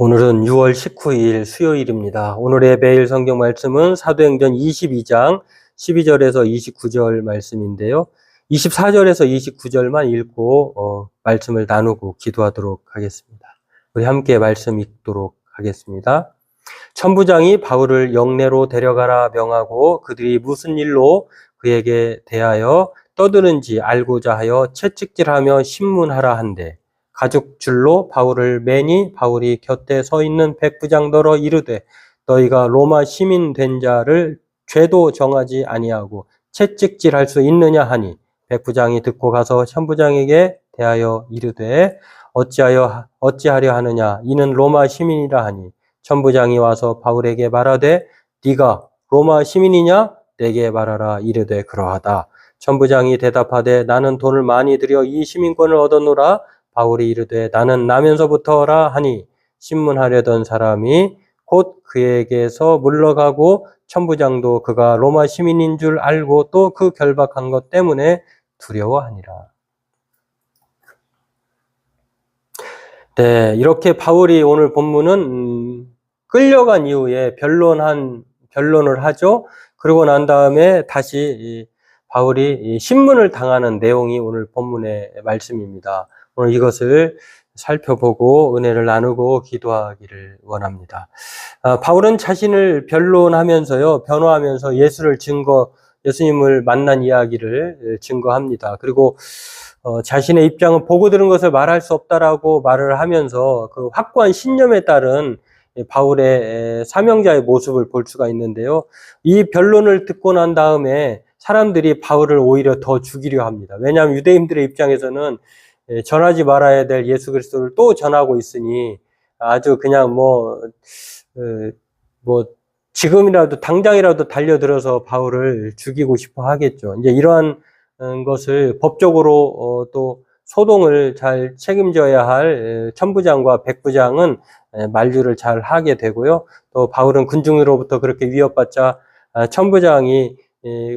오늘은 6월 19일 수요일입니다. 오늘의 매일 성경 말씀은 사도행전 22장 12절에서 29절 말씀인데요. 24절에서 29절만 읽고 어, 말씀을 나누고 기도하도록 하겠습니다. 우리 함께 말씀 읽도록 하겠습니다. 천부장이 바울을 영내로 데려가라 명하고 그들이 무슨 일로 그에게 대하여 떠드는지 알고자 하여 채찍질하며 신문하라 한대 가죽줄로 바울을 매니 바울이 곁에 서 있는 백부장더러 이르되 너희가 로마 시민 된 자를 죄도 정하지 아니하고 채찍질할 수 있느냐 하니? 백부장이 듣고 가서 천부장에게 대하여 이르되 어찌하여 어찌하려 하느냐? 이는 로마 시민이라 하니. 천부장이 와서 바울에게 말하되 네가 로마 시민이냐? 내게 말하라. 이르되 그러하다. 천부장이 대답하되 나는 돈을 많이 들여 이 시민권을 얻었노라 바울이 이르되 나는 나면서부터라 하니 신문하려던 사람이 곧 그에게서 물러가고 천부장도 그가 로마 시민인 줄 알고 또 그 결박한 것 때문에 두려워하니라. 네, 이렇게 바울이 오늘 본문은 음, 끌려간 이후에 변론한 변론을 하죠. 그러고 난 다음에 다시 바울이 신문을 당하는 내용이 오늘 본문의 말씀입니다. 오늘 이것을 살펴보고 은혜를 나누고 기도하기를 원합니다. 아, 바울은 자신을 변론하면서요, 변호하면서 예수를 증거, 예수님을 만난 이야기를 증거합니다. 그리고 어, 자신의 입장은 보고 들은 것을 말할 수 없다라고 말을 하면서 그 확고한 신념에 따른 바울의 사명자의 모습을 볼 수가 있는데요. 이 변론을 듣고 난 다음에 사람들이 바울을 오히려 더 죽이려 합니다. 왜냐하면 유대인들의 입장에서는 예, 전하지 말아야 될 예수 그리스도를 또 전하고 있으니 아주 그냥 뭐, 어, 뭐, 지금이라도 당장이라도 달려들어서 바울을 죽이고 싶어 하겠죠. 이제 이러한 어, 것을 법적으로 어, 또 소동을 잘 책임져야 할 천부장과 백부장은 만류를 잘 하게 되고요. 또 바울은 군중으로부터 그렇게 위협받자 아, 천부장이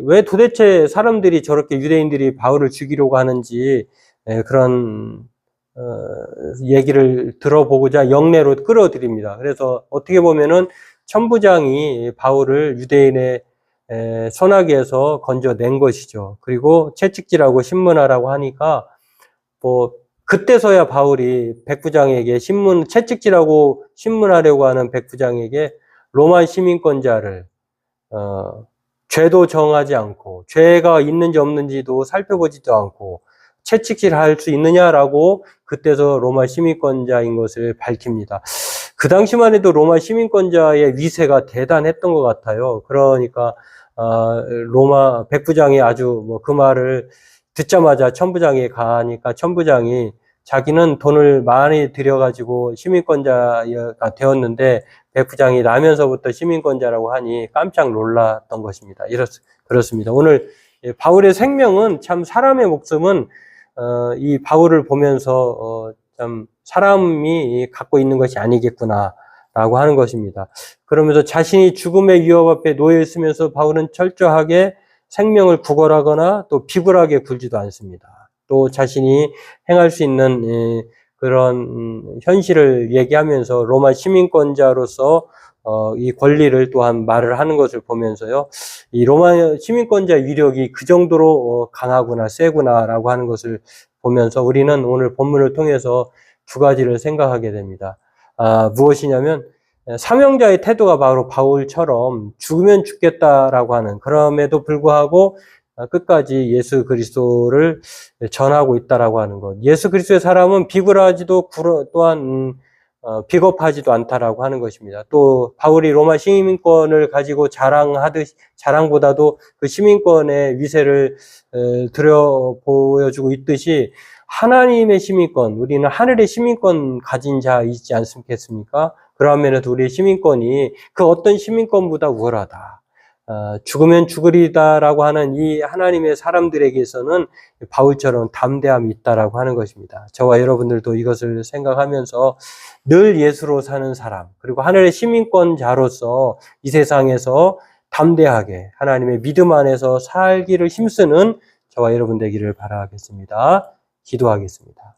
왜 도대체 사람들이 저렇게 유대인들이 바울을 죽이려고 하는지 예, 그런 어, 얘기를 들어보고자 영내로 끌어들입니다. 그래서 어떻게 보면은 천부장이 바울을 유대인의 선악에서 건져낸 것이죠. 그리고 채찍질하고 신문하라고 하니까 뭐 그때서야 바울이 백부장에게 신문 채찍질하고 신문하려고 하는 백부장에게 로마 시민권자를 어, 죄도 정하지 않고 죄가 있는지 없는지도 살펴보지도 않고 채찍질 할 수 있느냐라고 그때서 로마 시민권자인 것을 밝힙니다. 그 당시만 해도 로마 시민권자의 위세가 대단했던 것 같아요. 그러니까 어, 로마 백부장이 아주 뭐 그 말을 듣자마자 천부장이 가니까 천부장이 자기는 돈을 많이 들여가지고 시민권자가 되었는데 백부장이 나면서부터 시민권자라고 하니 깜짝 놀랐던 것입니다. 이렇, 그렇습니다. 오늘 바울의 생명은 참 사람의 목숨은 어, 이 바울을 보면서 어, 참 사람이 갖고 있는 것이 아니겠구나 라고 하는 것입니다. 그러면서 자신이 죽음의 위협 앞에 놓여 있으면서 바울은 철저하게 생명을 구걸하거나 또 비굴하게 굴지도 않습니다. 또 자신이 행할 수 있는 예, 그런 음, 현실을 얘기하면서 로마 시민권자로서 어, 이 권리를 또한 말을 하는 것을 보면서요, 이 로마 시민권자 위력이 그 정도로 어, 강하구나, 세구나라고 하는 것을 보면서 우리는 오늘 본문을 통해서 두 가지를 생각하게 됩니다. 아, 무엇이냐면, 사명자의 태도가 바로 바울처럼 죽으면 죽겠다라고 하는, 그럼에도 불구하고 끝까지 예수 그리스도를 전하고 있다라고 하는 것. 예수 그리스도의 사람은 비굴하지도 또한 음, 어, 비겁하지도 않다라고 하는 것입니다. 또 바울이 로마 시민권을 가지고 자랑하듯 자랑보다도 그 시민권의 위세를 들여 보여주고 있듯이 하나님의 시민권, 우리는 하늘의 시민권 가진 자이지 않습니까? 그러면에도 우리의 시민권이 그 어떤 시민권보다 우월하다. 어, 죽으면 죽으리다라고 하는 이 하나님의 사람들에게서는 바울처럼 담대함이 있다라고 하는 것입니다. 저와 여러분들도 이것을 생각하면서 늘 예수로 사는 사람, 그리고 하늘의 시민권자로서 이 세상에서 담대하게 하나님의 믿음 안에서 살기를 힘쓰는 저와 여러분 되기를 바라겠습니다. 기도하겠습니다.